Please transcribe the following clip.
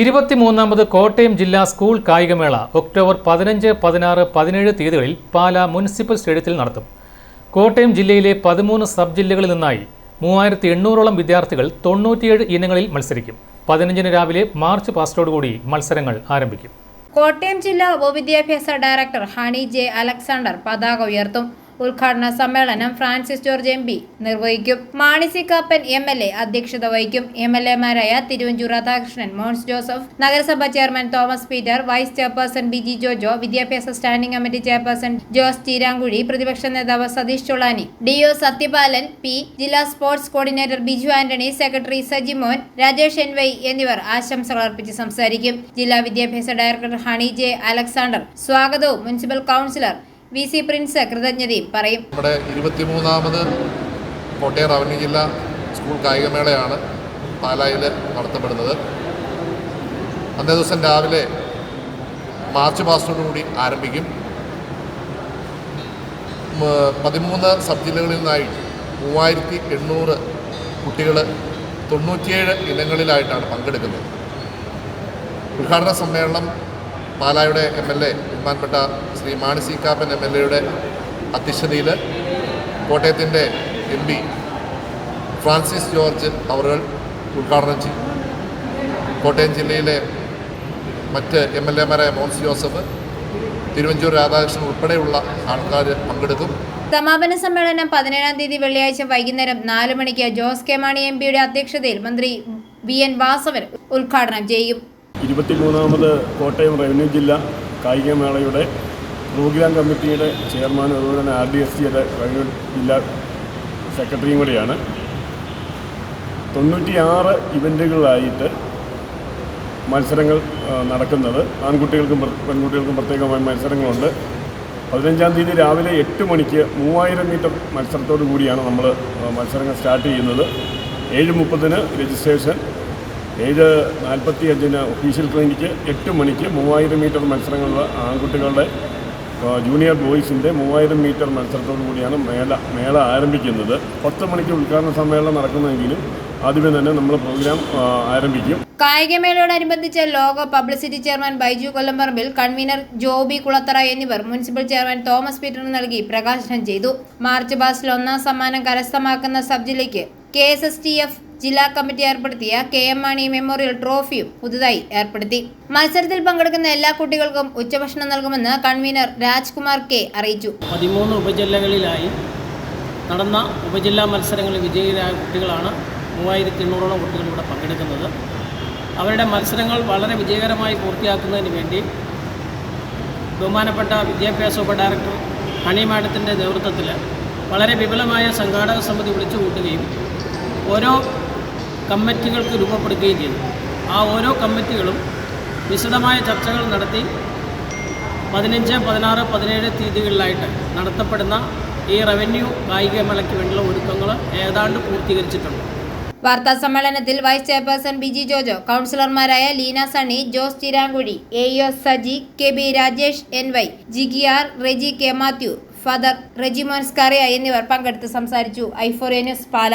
ഇരുപത്തിമൂന്നാമത് കോട്ടയം ജില്ലാ സ്കൂൾ കായികമേള ഒക്ടോബർ പതിനഞ്ച് പതിനാറ് പതിനേഴ് തീയതികളിൽ പാല മുനിസിപ്പൽ സ്റ്റേഡിയത്തിൽ നടത്തും. കോട്ടയം ജില്ലയിലെ പതിമൂന്ന് സബ് ജില്ലകളിൽ നിന്നായി മൂവായിരത്തി എണ്ണൂറോളം വിദ്യാർത്ഥികൾ തൊണ്ണൂറ്റിയേഴ് ഇനങ്ങളിൽ മത്സരിക്കും. പതിനഞ്ചിന് രാവിലെ മാർച്ച് പാസ്റ്റോടുകൂടി മത്സരങ്ങൾ ആരംഭിക്കും. കോട്ടയം ജില്ലാ ഉപവിദ്യാഭ്യാസ ഡയറക്ടർ ഹണി ജെ അലക്സാണ്ടർ പതാക ഉയർത്തും. ഉദ്ഘാടന സമ്മേളനം ഫ്രാൻസിസ് ജോർജ് എം പി നിർവഹിക്കും. Mani C Kappan M L A അധ്യക്ഷത വഹിക്കും. എം എൽ എമാരായ തിരുവഞ്ചൂർ രാധാകൃഷ്ണൻ മോൻസ് ജോസഫ് നഗരസഭാ chairman Thomas Peter vice chairperson B G Jojo വിദ്യാഭ്യാസ standing committee chairperson Jose Cheerankuzhi പ്രതിപക്ഷ നേതാവ് Satheesh Cholani D O Sathyapalan P ജില്ലാ sports coordinator Biju Antony secretary Sajimon Rajesh N Y എന്നിവർ ആശംസകൾ അർപ്പിച്ച് സംസാരിക്കും. ജില്ലാ വിദ്യാഭ്യാസ ഡയറക്ടർ ഹണി ജെ അലക്സാണ്ടർ സ്വാഗതവും municipal councillor V C Prince കൃതജ്ഞതയും പറയും. നമ്മുടെ ഇരുപത്തിമൂന്നാമത് കോട്ടയം റവന്യൂ ജില്ല സ്കൂൾ കായികമേളയാണ് പാലായിൽ നടത്തപ്പെടുന്നത്. അന്നേ ദിവസം രാവിലെ മാർച്ച് മാസത്തോടുകൂടി ആരംഭിക്കും. പതിമൂന്ന് സബ് ജില്ലകളിൽ നിന്നായി മൂവായിരത്തി എണ്ണൂറ് കുട്ടികൾ തൊണ്ണൂറ്റിയേഴ് ഇനങ്ങളിലായിട്ടാണ് പങ്കെടുക്കുന്നത്. ഉദ്ഘാടന സമ്മേളനം പാലായുടെ എം എൽ എ ബഹുമാനപ്പെട്ട Shri Mani C Kappan M L എയുടെ അധ്യക്ഷതയിൽ കോട്ടയത്തിന്റെ എം പി ഫ്രാൻസിസ് ജോർജ് അവർ ഉദ്ഘാടനം ചെയ്യും. കോട്ടയം ജില്ലയിലെ മറ്റ് എം എൽ എമാരായ മോൻസ് ജോസഫ് തിരുവഞ്ചൂർ രാധാകൃഷ്ണൻ ഉൾപ്പെടെയുള്ള ആൾക്കാർ പങ്കെടുക്കും. സമാപന സമ്മേളനം പതിനേഴാം തീയതി വെള്ളിയാഴ്ച വൈകുന്നേരം നാല് മണിക്ക് ജോസ് കെ മാണി എം പിയുടെ അധ്യക്ഷതയിൽ മന്ത്രി വി എൻ വാസവൻ ഉദ്ഘാടനം ചെയ്യും. ഇരുപത്തിമൂന്നാമത് കോട്ടയം റവന്യൂ ജില്ല കായികമേളയുടെ പ്രോഗ്രാം കമ്മിറ്റിയുടെ ചെയർമാനും അതുപോലെ തന്നെ ആർ ഡി എസ് സിയുടെ റവന്യൂ ജില്ലാ സെക്രട്ടറിയും കൂടിയാണ്. തൊണ്ണൂറ്റിയാറ് ഇവന്റുകളായിട്ട് മത്സരങ്ങൾ നടക്കുന്നത്. ആൺകുട്ടികൾക്കും പെൺകുട്ടികൾക്കും പ്രത്യേകമായ മത്സരങ്ങളുണ്ട്. പതിനഞ്ചാം തീയതി രാവിലെ എട്ട് മണിക്ക് മൂവായിരം മീറ്റർ മത്സരത്തോടു കൂടിയാണ് നമ്മൾ മത്സരങ്ങൾ സ്റ്റാർട്ട് ചെയ്യുന്നത്. ഏഴ് മുപ്പതിന് രജിസ്ട്രേഷൻ ഏഴ് നാൽപ്പത്തി അഞ്ചിന് ഒഫീഷ്യൽ ക്ലിനിക്ക് എട്ട് മണിക്ക് മൂവായിരം മീറ്റർ മത്സരങ്ങളുള്ള ആൺകുട്ടികളുടെ ജൂനിയർ ബോയ്സിന്റെ മൂവായിരം മീറ്റർ മത്സരത്തോടു കൂടിയാണ് മേള മേള ആരംഭിക്കുന്നത്. പത്ത് മണിക്ക് ഉദ്ഘാടന സമ്മേളനം നടക്കുന്നതെങ്കിലും ആദ്യമേ തന്നെ നമ്മൾ പ്രോഗ്രാം ആരംഭിക്കും. കായികമേളയോടനുബന്ധിച്ച് ലോക publicity chairman Baiju Kollamparambil convener Joby Kulathara എന്നിവർ മുനിസിപ്പൽ ചെയർമാൻ തോമസ് പീറ്റർ നൽകി പ്രകാശനം ചെയ്തു. മാർച്ച് ബാസിൽ ഒന്നാം സമ്മാനം കരസ്ഥമാക്കുന്ന സബ് ജില്ലയ്ക്ക് K S S T F ജില്ലാ കമ്മിറ്റി ഏർപ്പെടുത്തിയ കെ എം മാണി മെമ്മോറിയൽ ട്രോഫിയും പുതുതായി ഏർപ്പെടുത്തി. മത്സരത്തിൽ പങ്കെടുക്കുന്ന എല്ലാ കുട്ടികൾക്കും ഉച്ചഭക്ഷണം നൽകുമെന്ന് കൺവീനർ രാജ്കുമാർ കെ അറിയിച്ചു. പതിമൂന്ന് ഉപജില്ലകളിലായി നടന്ന ഉപജില്ലാ മത്സരങ്ങളിൽ വിജയികളായ കുട്ടികളാണ് മൂവായിരത്തി എണ്ണൂറോളം കുട്ടികൾ ഇവിടെ പങ്കെടുക്കുന്നത്. അവരുടെ മത്സരങ്ങൾ വളരെ വിജയകരമായി പൂർത്തിയാക്കുന്നതിന് വേണ്ടി ബഹുമാനപ്പെട്ട വിദ്യാഭ്യാസ ഉപ ഡയറക്ടർ ഹണി മാഡത്തിന്റെ നേതൃത്വത്തിൽ വളരെ വിപുലമായ സംഘാടക സമിതി വിളിച്ചു കൂട്ടുകയും ഓരോ കമ്മിറ്റികൾക്ക് രൂപപ്പെടുകയും ചെയ്തു. ആ ഓരോ കമ്മിറ്റികളും വിശദമായ ചർച്ചകൾ നടത്തി പതിനഞ്ച് പതിനാറ് പതിനേഴ് തീയതികളിലായിട്ട് നടത്തപ്പെടുന്ന ഈ റവന്യൂ കായിക മേളയ്ക്ക് വേണ്ടിയുള്ള ഒരുക്കങ്ങൾ ഏതാണ്ട് പൂർത്തീകരിച്ചിട്ടുണ്ട്. വാർത്താ സമ്മേളനത്തിൽ വൈസ് ചെയർപേഴ്സൺ ബിജി ജോജോ കൗൺസിലർമാരായ Leena Sunny Jose Chirankuzhi A O Saji K B Rajesh N Y Jigiyar Reji K Mathew father Reji Monskariya എന്നിവർ പങ്കെടുത്ത് സംസാരിച്ചു. ഐഫോറിയ ന്യൂസ് പാല.